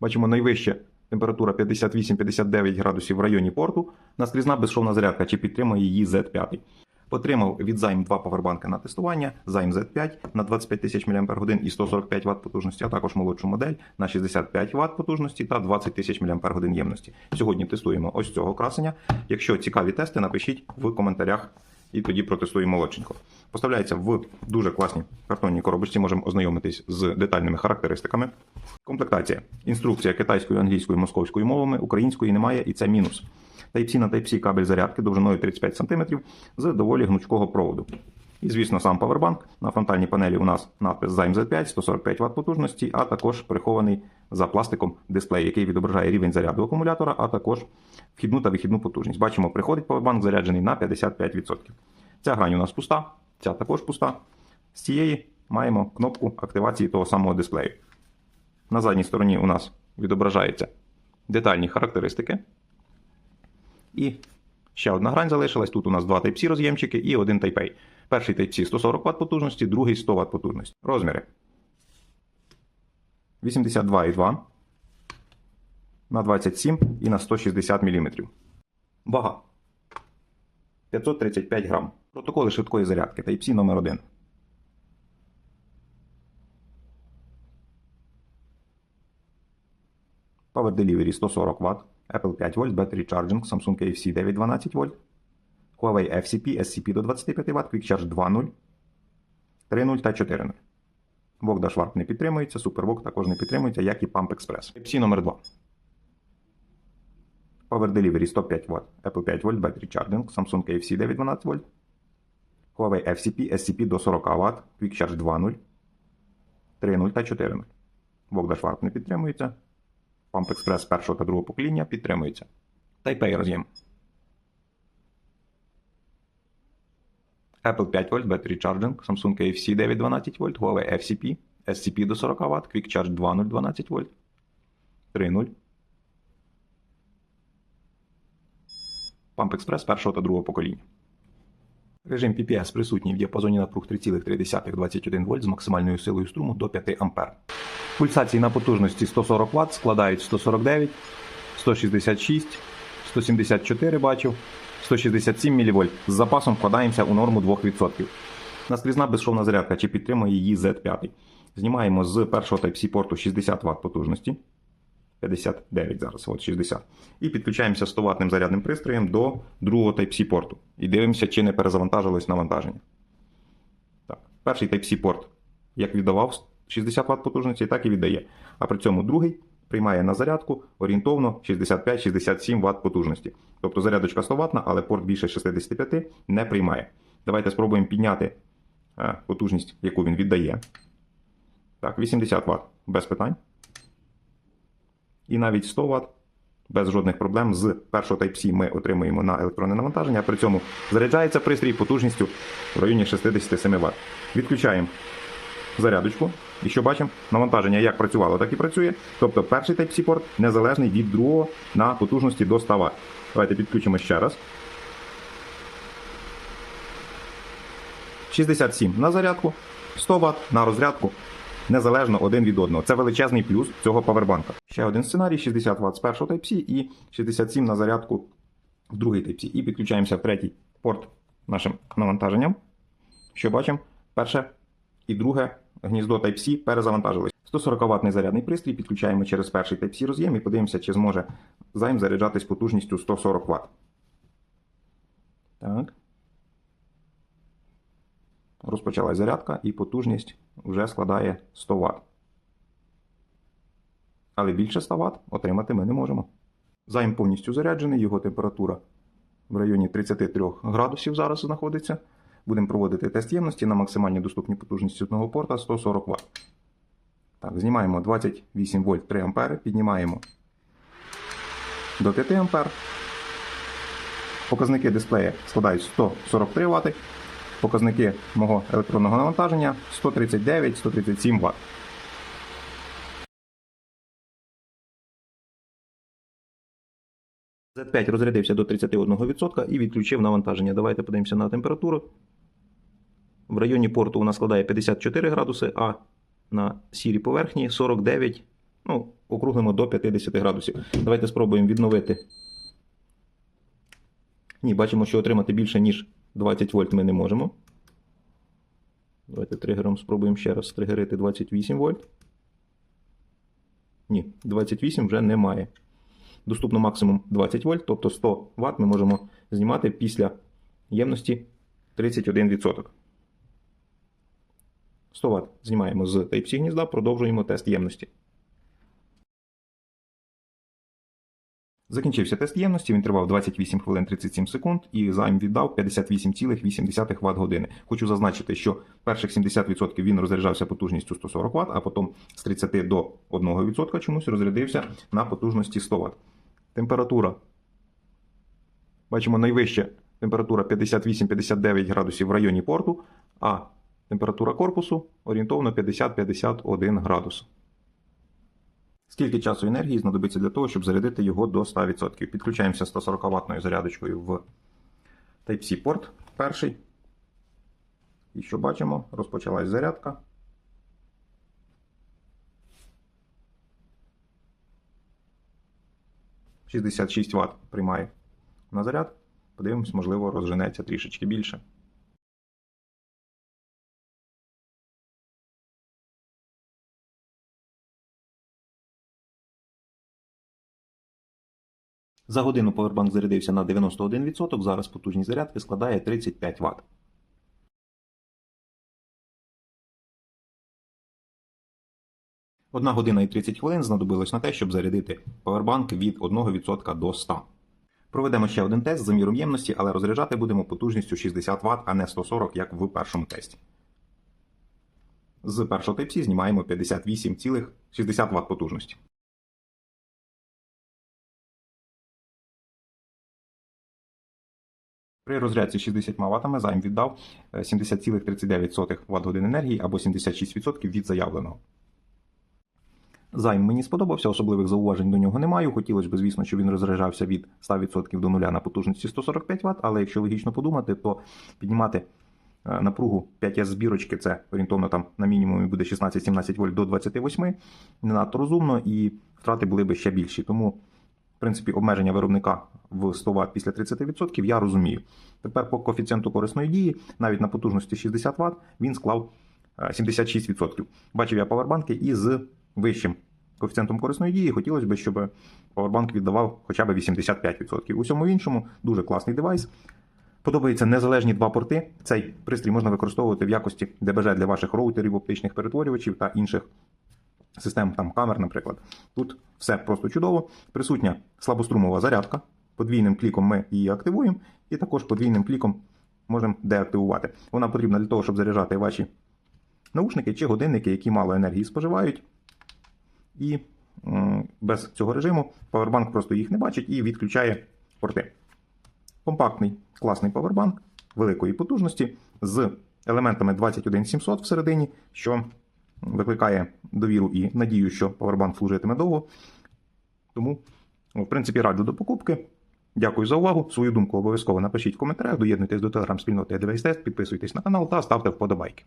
Бачимо найвища температура 58-59 градусів в районі порту. Наскрізна безшовна зарядка, чи підтримує її Z5. Отримав від Займ 2 павербанки на тестування, Займ Z5 на 25 тисяч мАч і 145 Вт потужності, а також молодшу модель на 65 Вт потужності та 20 тисяч мАч ємності. Сьогодні тестуємо ось цього красення. Якщо цікаві тести, напишіть в коментарях і тоді протестуємо молодшенько. Поставляється в дуже класній картонній коробочці, можемо ознайомитись з детальними характеристиками. Комплектація. Інструкція китайською, англійською, московською мовами, української немає, і це мінус. Type-C на Type-C кабель зарядки довжиною 35 см з доволі гнучкого проводу. І, звісно, сам павербанк. На фронтальній панелі у нас надпис Zyme Z5, 145 Вт потужності, а також прихований за пластиком дисплей, який відображає рівень заряду акумулятора, а також вхідну та вихідну потужність. Бачимо, приходить павербанк заряджений на 55%. Ця грань у нас пуста, ця також пуста. З цієї маємо кнопку активації того самого дисплею. На задній стороні у нас відображаються детальні характеристики. І ще одна грань залишилась. Тут у нас два Type-C роз'ємчики і один Type-A. Перший Type-C 140 Вт потужності, другий 100 Вт потужності. Розміри 82,2 на 27 і на 160 мм. Вага 535 грам. Протоколи швидкої зарядки Type-C номер 1 Power Delivery 140 Вт, Apple 5 вольт, Battery Charging, Samsung KFC 912 вольт, Huawei FCP, SCP до 25 Вт, Quick Charge 2.0, 3.0 та 4.0. Вок Dashwarp не підтримується, SuperVOOC також не підтримується, як і Pump Express. Type-C номер 2 Power Delivery 105 Вт, Apple 5 вольт, Battery Charging, Samsung KFC 912 вольт, Huawei FCP, SCP до 40 Вт, Quick Charge 2.0, 3.0 та 4.0. Вок Dashwarp не підтримується. Pump Express першого та другого покоління підтримується. Type-A роз'єм. Apple 5 вольт, Battery Charging, Samsung KFC 912 вольт, Huawei FCP, SCP до 40 Вт, Quick Charge 2.0 12 вольт, 3.0. Pump Express першого та другого покоління. Режим PPS присутній в діапазоні напруг 3,3-21 вольт з максимальною силою струму до 5 А. Пульсації на потужності 140 Вт складають 149, 166, 174 бачив, 167 мВ. З запасом вкладаємося у норму 2%. Наскрізна безшовна зарядка чи підтримує її Z5. Знімаємо з першого Type-C порту 60 Вт потужності. 59 зараз, от 60. І підключаємося 100 ватним зарядним пристроєм до другого Type-C порту. І дивимося, чи не перезавантажилось навантаження. Так. Перший Type-C порт, як віддавав 60 Вт потужності, так і віддає. А при цьому другий приймає на зарядку орієнтовно 65-67 Вт потужності. Тобто зарядочка 100 Вт, але порт більше 65 не приймає. Давайте спробуємо підняти е, потужність, яку він віддає. Так, 80 Вт без питань. І навіть 100 Вт без жодних проблем з першого Type-C ми отримуємо на електронне навантаження. При цьому заряджається пристрій потужністю в районі 67 Вт. Відключаємо зарядочку. І що бачимо, навантаження як працювало, так і працює. Тобто перший Type-C порт незалежний від другого на потужності до 100 Вт. Давайте підключимо ще раз. 67 на зарядку, 100 Вт на розрядку. Незалежно один від одного. Це величезний плюс цього павербанка. Ще один сценарій: 60 Вт з першого Type-C і 67 на зарядку в другий Type-C. І підключаємося в третій порт нашим навантаженням. Що бачимо? Перше і друге гніздо Type-C перезавантажилось. 140 ватний зарядний пристрій підключаємо через перший Type-C роз'єм і подивимося, чи зможе займ заряджатись потужністю 140 Вт. Так. Розпочалась зарядка і потужність вже складає 100 Вт. Але більше 100 Вт отримати ми не можемо. Займ повністю заряджений, його температура в районі 33 градусів зараз знаходиться. Будемо проводити тест ємності на максимальній доступній потужності одного порта 140 Вт. Так, знімаємо 28 вольт 3 ампери, піднімаємо до 5 ампер. Показники дисплея складають 143 Вт. Показники мого електронного навантаження 139-137 Вт. Z5 розрядився до 31% і відключив навантаження. Давайте подивимося на температуру. В районі порту вона складає 54 градуси, а на сірій поверхні 49 Ну, округлимо до 50 градусів. Давайте спробуємо відновити. Ні, бачимо, що отримати більше, ніж 20 вольт ми не можемо. Давайте тригером спробуємо ще раз тригерити 28 вольт. Ні, 28 вже немає. Доступно максимум 20 вольт, тобто 100 Вт ми можемо знімати після ємності 31%. 100 Вт знімаємо з Type-C гнізда, продовжуємо тест ємності. Закінчився тест ємності, він тривав 28 хвилин 37 секунд і займ віддав 58,8 Вт години. Хочу зазначити, що перших 70% він розряджався потужністю 140 Вт, а потім з 30 до 1% чомусь розрядився на потужності 100 Вт. Температура. Бачимо найвища температура 58-59 градусів в районі порту, а температура корпусу орієнтовно 50-51 градус. Скільки часу енергії знадобиться для того, щоб зарядити його до 100%? Підключаємося 140 ватною зарядочкою в Type-C порт перший. І що бачимо? Розпочалась зарядка. «66 Вт приймає на заряд. Подивимось, можливо, розженеться трішечки більше. За годину повербанк зарядився на 91%, зараз потужність зарядки складає 35 Вт. Одна година і 30 хвилин знадобилось на те, щоб зарядити повербанк від 1% до 100. Проведемо ще один тест з заміром ємності, але розряджати будемо потужністю 60 Вт, а не 140, як в першому тесті. З першого Type-C знімаємо 58,60 Вт потужності. При розрядці 60 Вт займ віддав е, 70,39 Вт годин енергії або 76% від заявленого. Займ мені сподобався, особливих зауважень до нього не маю. Хотілося б, звісно, щоб він розряджався від 100% до 0 на потужності 145 Вт, але якщо логічно подумати, то піднімати е, напругу 5С збірочки, це орієнтовно там на мінімумі буде 16-17 вольт до 28, не надто розумно, і втрати були б ще більші. Тому, принципі, обмеження виробника в 100 Вт після 30% я розумію. Тепер по коефіцієнту корисної дії, навіть на потужності 60 Вт, він склав е, 76%. Бачив я павербанки із вищим коефіцієнтом корисної дії. Хотілося б, щоб павербанк віддавав хоча б 85%. У всьому іншому дуже класний девайс. Подобаються незалежні два порти. Цей пристрій можна використовувати в якості ДБЖ для ваших роутерів, оптичних перетворювачів та інших систем там камер, наприклад. Тут все просто чудово. Присутня слабострумова зарядка. Подвійним кліком ми її активуємо, і також подвійним кліком можемо деактивувати. Вона потрібна для того, щоб заряджати ваші наушники чи годинники, які мало енергії споживають. І без цього режиму павербанк просто їх не бачить і відключає порти. Компактний, класний павербанк великої потужності з елементами 21700 всередині, що викликає довіру і надію, що павербанк служитиме довго. Тому, в принципі, раджу до покупки. Дякую за увагу. Свою думку обов'язково напишіть в коментарях, доєднуйтесь до телеграм-спільноти Device Test, підписуйтесь на канал та ставте вподобайки.